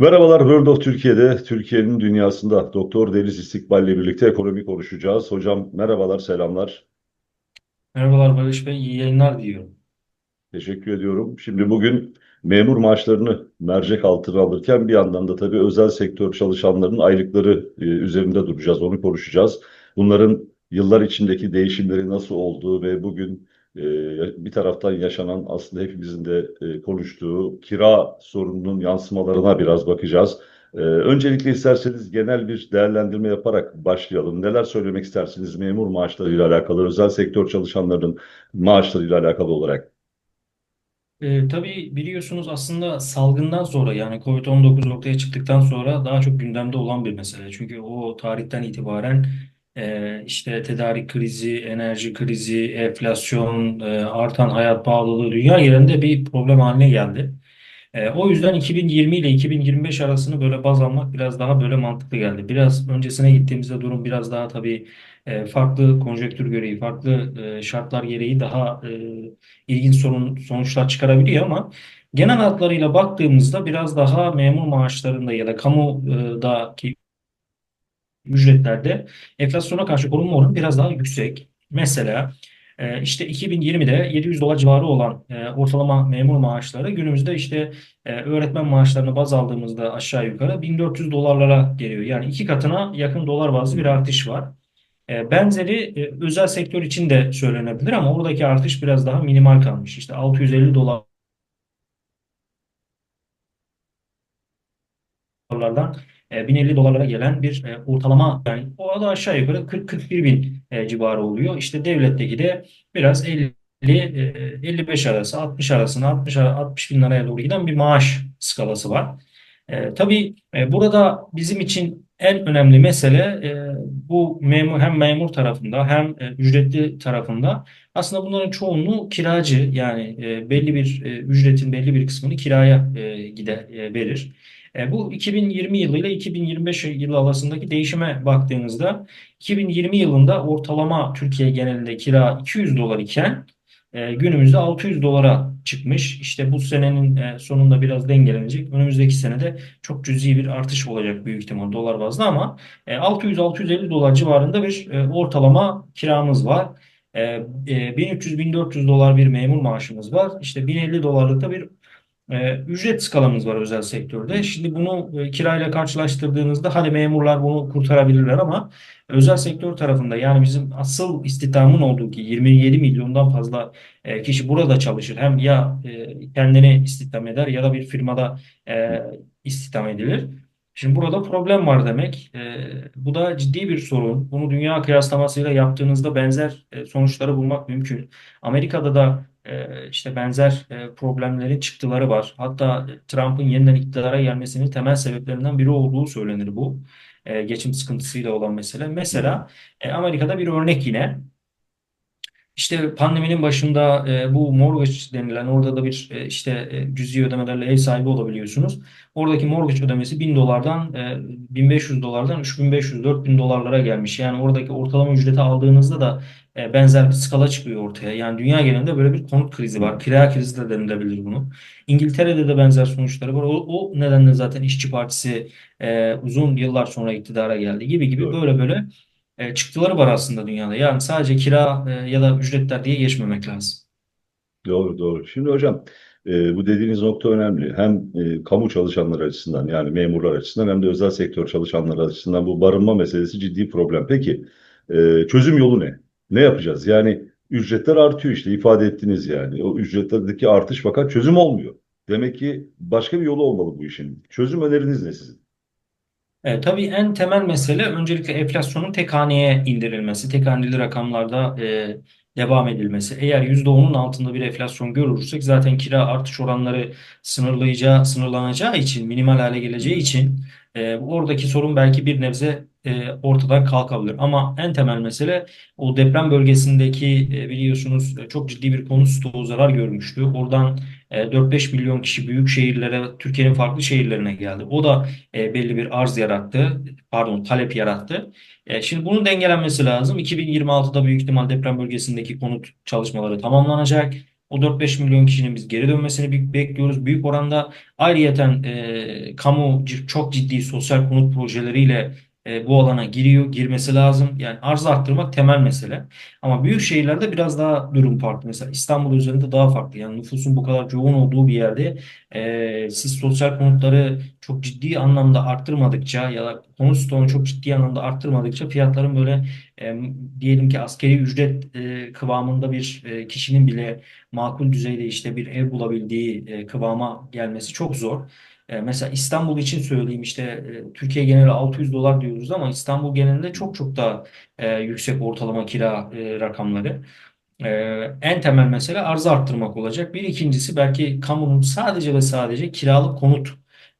Merhabalar World of Türkiye'de, Türkiye'nin dünyasında Doktor Deniz İstikbal'le birlikte ekonomi konuşacağız. Hocam merhabalar, selamlar. Merhabalar Barış Bey, iyi yayınlar diliyorum. Teşekkür ediyorum. Şimdi bugün memur maaşlarını mercek altına alırken bir yandan da tabii özel sektör çalışanlarının aylıkları e, üzerinde duracağız, onu konuşacağız. Bunların yıllar içindeki değişimleri nasıl olduğu ve bugün bir taraftan yaşanan aslında hepimizin de e, konuştuğu kira sorununun yansımalarına biraz bakacağız. E, öncelikle isterseniz genel bir değerlendirme yaparak başlayalım. Neler söylemek istersiniz memur maaşlarıyla alakalı, özel sektör çalışanlarının maaşlarıyla alakalı olarak? Ee, tabii biliyorsunuz aslında salgından sonra yani Covid-19 ortaya çıktıktan sonra daha çok gündemde olan bir mesele. Çünkü o tarihten itibaren e, işte tedarik krizi, enerji krizi, enflasyon, e, artan hayat pahalılığı dünya genelinde bir problem haline geldi. E, o yüzden 2020 ile 2025 arasını böyle baz almak biraz daha böyle mantıklı geldi. Biraz öncesine gittiğimizde durum biraz daha tabii e, farklı konjektür gereği, farklı e, şartlar gereği daha ilginç sorun, sonuçlar çıkarabiliyor ama genel hatlarıyla baktığımızda biraz daha memur maaşlarında ya da kamudaki ücretlerde enflasyona karşı korunma oranı biraz daha yüksek. Mesela e, işte 2020'de 700 dolar civarı olan e, ortalama memur maaşları günümüzde işte e, öğretmen maaşlarını baz aldığımızda aşağı yukarı 1400 dolarlara geliyor. Yani iki katına yakın dolar bazlı bir artış var. Benzeri özel sektör için de söylenebilir ama oradaki artış biraz daha minimal kalmış. İşte 650 dolar dolarlardan e, 1050 dolarlara gelen bir e, ortalama yani o da aşağı yukarı 40-41 bin e, civarı oluyor. İşte devletteki de biraz 50 e, 55 arası 60 arasında 60 60 bin liraya doğru giden bir maaş skalası var. E, tabii burada bizim için en önemli mesele bu memur hem memur tarafında hem ücretli tarafında aslında bunların çoğunluğu kiracı yani belli bir ücretin belli bir kısmını kiraya e, gide verir. E, bu 2020 yılı ile 2025 yılı arasındaki değişime baktığınızda 2020 yılında ortalama Türkiye genelinde kira 200 dolar iken e, günümüzde 600 dolara çıkmış. İşte bu senenin e, sonunda biraz dengelenecek. Önümüzdeki senede çok cüzi bir artış olacak büyük ihtimal dolar bazlı ama e, 600-650 dolar civarında bir ortalama kiramız var. E, e, 1300-1400 dolar bir memur maaşımız var. İşte 1050 dolarlık da bir e, ücret skalamız var özel sektörde. Şimdi bunu e, kirayla karşılaştırdığınızda hadi memurlar bunu kurtarabilirler ama özel sektör tarafında yani bizim asıl istihdamın olduğu ki 27 milyondan fazla e, kişi burada çalışır. Hem ya e, kendini istihdam eder ya da bir firmada e, istihdam edilir. Şimdi burada problem var demek. Bu da ciddi bir sorun. Bunu dünya kıyaslamasıyla yaptığınızda benzer e, sonuçları bulmak mümkün. Amerika'da da işte benzer e, problemlerin çıktıları var. Hatta Trump'ın yeniden iktidara gelmesinin temel sebeplerinden biri olduğu söylenir bu. E, geçim sıkıntısıyla olan mesele. Mesela e, Amerika'da bir örnek yine. İşte pandeminin başında e, bu mortgage denilen orada da bir e, işte e, cüzi ödemelerle ev sahibi olabiliyorsunuz. Oradaki mortgage ödemesi 1000 dolardan e, 1500 dolardan 3500-4000 dolarlara gelmiş. Yani oradaki ortalama ücreti aldığınızda da e, benzer bir skala çıkıyor ortaya. Yani dünya genelinde böyle bir konut krizi var. Kira krizi de denilebilir bunu. İngiltere'de de benzer sonuçları var. O, o nedenle zaten İşçi Partisi e, uzun yıllar sonra iktidara geldi gibi gibi böyle böyle e, çıktıları var aslında dünyada. Yani sadece kira e, ya da ücretler diye geçmemek lazım. Doğru, doğru. Şimdi hocam e, bu dediğiniz nokta önemli. Hem e, kamu çalışanları açısından yani memurlar açısından hem de özel sektör çalışanları açısından bu barınma meselesi ciddi problem. Peki e, çözüm yolu ne? Ne yapacağız? Yani ücretler artıyor işte ifade ettiniz yani. O ücretlerdeki artış fakat çözüm olmuyor. Demek ki başka bir yolu olmalı bu işin. Çözüm öneriniz ne sizin? E, tabii en temel mesele öncelikle enflasyonun tek haneye indirilmesi, tek haneli rakamlarda e, devam edilmesi. Eğer %10'un altında bir enflasyon görürsek zaten kira artış oranları sınırlayacağı, sınırlanacağı için, minimal hale geleceği için e, oradaki sorun belki bir nebze e, ortadan kalkabilir. Ama en temel mesele o deprem bölgesindeki e, biliyorsunuz e, çok ciddi bir konut stoğu zarar görmüştü. Oradan e, 4-5 milyon kişi büyük şehirlere, Türkiye'nin farklı şehirlerine geldi. O da e, belli bir arz yarattı, pardon talep yarattı. E, şimdi bunun dengelenmesi lazım. 2026'da büyük ihtimal deprem bölgesindeki konut çalışmaları tamamlanacak. O 4-5 milyon kişinin biz geri dönmesini bekliyoruz. Büyük oranda ayrıyeten e, kamu çok ciddi sosyal konut projeleriyle e, bu alana giriyor, girmesi lazım. Yani arzı arttırmak temel mesele. Ama büyük şehirlerde biraz daha durum farklı. Mesela İstanbul üzerinde daha farklı. Yani nüfusun bu kadar yoğun olduğu bir yerde e, siz sosyal konutları çok ciddi anlamda arttırmadıkça ya da konut stoğunu çok ciddi anlamda arttırmadıkça fiyatların böyle e, diyelim ki askeri ücret e, kıvamında bir e, kişinin bile makul düzeyde işte bir ev bulabildiği e, kıvama gelmesi çok zor. E, mesela İstanbul için söyleyeyim işte e, Türkiye geneli 600 dolar diyoruz ama İstanbul genelinde çok çok daha e, yüksek ortalama kira e, rakamları. E, en temel mesele arzı arttırmak olacak. Bir ikincisi belki kamunun sadece ve sadece kiralık konut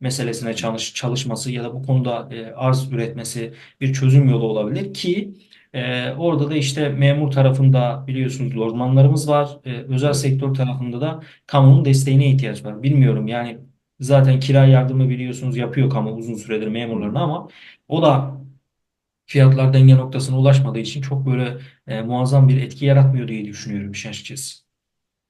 meselesine çalış, çalışması ya da bu konuda e, arz üretmesi bir çözüm yolu olabilir ki e, orada da işte memur tarafında biliyorsunuz lojmanlarımız var. E, özel sektör tarafında da kamunun desteğine ihtiyaç var. Bilmiyorum yani zaten kira yardımı biliyorsunuz yapıyor kamu uzun süredir memurlarına ama o da fiyatlar denge noktasına ulaşmadığı için çok böyle e, muazzam bir etki yaratmıyor diye düşünüyorum işin açıkçası.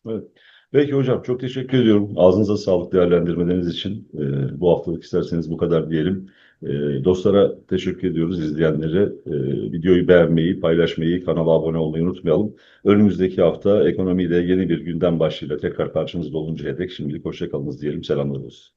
Evet. Peki hocam çok teşekkür ediyorum. Ağzınıza sağlık değerlendirmeleriniz için. Ee, bu haftalık isterseniz bu kadar diyelim. Ee, dostlara teşekkür ediyoruz, izleyenlere. Ee, videoyu beğenmeyi, paylaşmayı, kanala abone olmayı unutmayalım. Önümüzdeki hafta ekonomiyle yeni bir gündem başlığıyla tekrar karşınızda oluncaya dek şimdilik hoşça kalınız diyelim. Selamlar olsun.